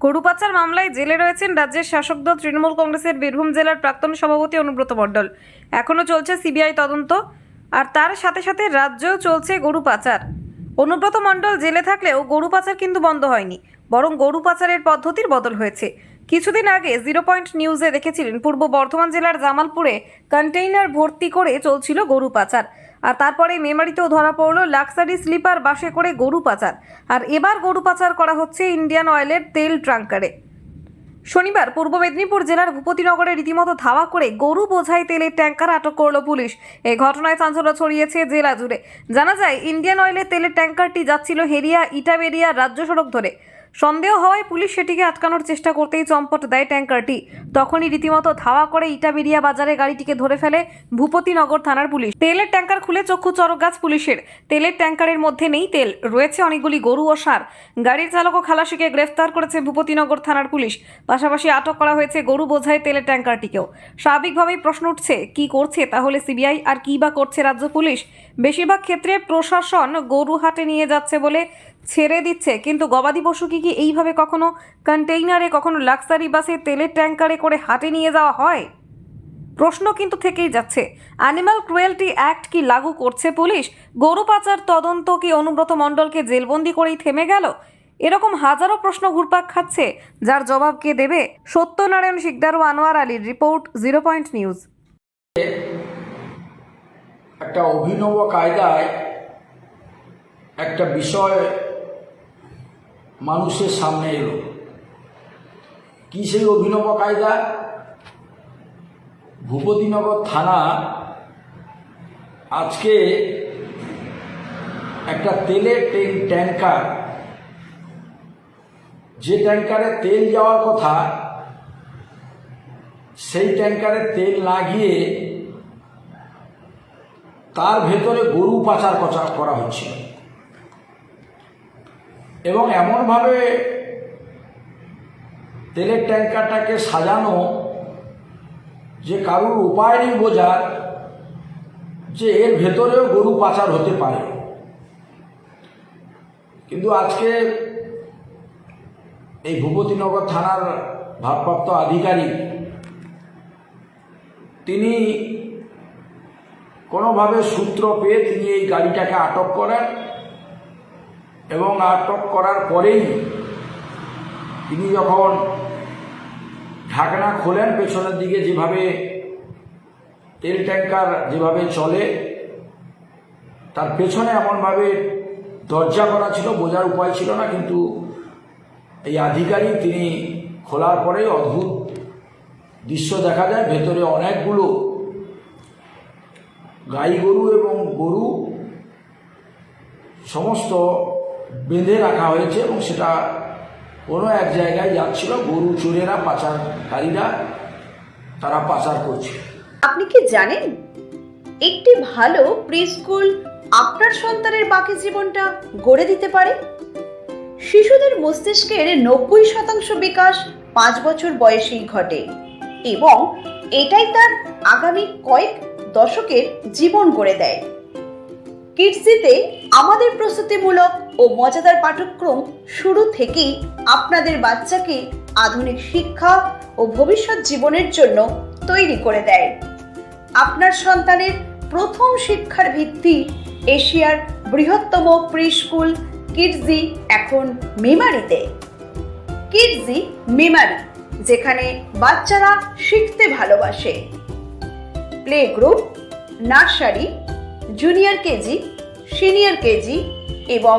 গরু পাচার মামলায় জেলে রয়েছেন রাজ্যের শাসক দল তৃণমূল কংগ্রেসের বীরভূম জেলার প্রাক্তন সভাপতি অনুব্রত মণ্ডল। এখনও চলছে সিবিআই তদন্ত, আর তার সাথে সাথে রাজ্যেও চলছে গরু পাচার অনুব্রত মণ্ডল জেলে থাকলেও গরু পাচার কিন্তু বন্ধ হয়নি, বরং গরু পাচারের পদ্ধতির বদল হয়েছে। কিছুদিন আগে জিরো পয়েন্ট নিউজে দেখেছিলেন পূর্ব বর্ধমান জেলার জামালপুরে কন্টেইনার ভর্তি করে চলছিল গরু পাচার আর তারপরে মেমারিতেও ধরা পড়ল লাক্সারি স্লিপার বাসে করে গরু পাচার। আর এবার গরু পাচার করা হচ্ছে ইন্ডিয়ান অয়েলের তেল ট্রাঙ্কারে। শনিবার পূর্ব মেদিনীপুর জেলার ভূপতিনগরে রীতিমতো ধাওয়া করে গরু বোঝাই তেলের ট্যাঙ্কার আটক করল পুলিশ। এই ঘটনায় চাঞ্চল্য ছড়িয়েছে জেলা জুড়ে। জানা যায়, ইন্ডিয়ান অয়েলের তেলের ট্যাঙ্কারটি যাচ্ছিল হেরিয়া, ইটাবেরিয়া রাজ্য সড়ক ধরে। সন্দেহ হওয়ায় পুলিশ সেটিকে আটকানোর চেষ্টা করতেই চম্পট দেয় ট্যাঙ্কারটি। তখনই রীতিমতো ধাওয়া করে ইটাবেরিয়া বাজারে গাড়িটিকে ধরে ফেলে ভূপতিনগর থানার পুলিশ। তেলের ট্যাঙ্কার খুলে চক্ষু চরক গাছ পুলিশের। তেলের ট্যাঙ্কারের মধ্যে নেই তেল, রয়েছে অনেকগুলি গরু ও সার। গাড়ির চালক ও খালাসিকে গ্রেফতার করেছে ভূপতিনগর থানার পুলিশ। পাশাপাশি আটক করা হয়েছে গরু বোঝায় তেলের ট্যাঙ্কারটিকেও। স্বাভাবিকভাবেই প্রশ্ন উঠছে, কি করছে? তাহলে সিবিআই আর কি বা করছে রাজ্য পুলিশ? বেশিরভাগ ক্ষেত্রে প্রশাসন গরু হাটে নিয়ে যাচ্ছে বলে ছেড়ে দিচ্ছে। কিন্তু গবাদি পশু কি কি এইভাবে কখনো কন্টেইনারে, কখনো লাক্সারি বাসে তেলের ট্যাঙ্কারে করে হাটে নিয়ে যাওয়া হয়? প্রশ্ন কিন্তু থেকেই যাচ্ছে। অ্যানিমাল ক্রুয়েলটি অ্যাক্ট কি লাগু করছে পুলিশ? গরু পাচার তদন্ত কি অনুব্রত মণ্ডলকে জেলবন্দি করেই থেমে গেল? এরকম হাজারো প্রশ্ন ঘুরপাক খাচ্ছে, যার জবাব কে দেবে? সত্যনারায়ণ শিকদার ও আনোয়ার আলীর রিপোর্ট, জিরো পয়েন্ট নিউজ। একটা অভিনব কায়দায় একটা বিষয় মানুষের সামনে এলো। কি সেই অভিনব কায়দা? ভূপতিনগর থানা আজকে একটা তেলের ট্যাং- ট্যাঙ্কার যে ট্যাঙ্কারে তেল যাওয়ার কথা, সেই ট্যাঙ্কারে তেল না গিয়ে তার ভেতরে গরু পাচার করা হচ্ছিল এবং এমনভাবে তেলের ট্যাঙ্কারটাকে সাজানো যে কারুর উপায় নেই বোঝার, যে এর ভেতরেও গরু পাচার হতে পারে। কিন্তু আজকে এই ভূপতিনগর থানার ভারপ্রাপ্ত আধিকারিক, তিনি কোনোভাবে সূত্র পেয়ে তিনি এই গাড়িটাকে আটক করেন। এবং আটক করার পরেই তিনি যখন ঢাকনা খোলেন পেছনের দিকে যেভাবে তেল ট্যাঙ্কার যেভাবে চলে, তার পেছনে এমনভাবে দরজা করা ছিল, বোঝার উপায় ছিল না, কিন্তু এই আধিকারিক তিনি খোলার পরে অদ্ভুত দৃশ্য দেখা যায়। ভেতরে অনেকগুলো গাই গরু এবং গরু, সমস্ত বেঁধে রাখা হয়েছে এবং সেটা কোনো এক জায়গায় যাচ্ছিল। গরু চোরেরা পাচারকারীরা তারা পাচার করছে। আপনি কি জানেন? একটি ভালো প্রি স্কুল আপনার সন্তানের বাকি জীবনটা গড়ে দিতে পারে? শিশুদের মস্তিষ্কের নব্বই শতাংশ বিকাশ পাঁচ বছর বয়সেই ঘটে এবং এটাই তার আগামী কয়েক দশকের জীবন গড়ে দেয়। কিডসিতে আমাদের প্রস্তুতিমূলক ও মজাদার পাঠ্যক্রম শুরু থেকেই আপনাদের বাচ্চাকে আধুনিক শিক্ষা ও ভবিষ্যৎ জীবনের জন্য তৈরি করে দেয়। আপনার সন্তানের প্রথম শিক্ষার ভিত্তি এশিয়ার বৃহত্তম প্রি স্কুল কিডজি এখন মেমারিতে। কিডজি মেমারি, যেখানে বাচ্চারা শিখতে ভালোবাসে। Play group nursery, junior KG, senior KG এবং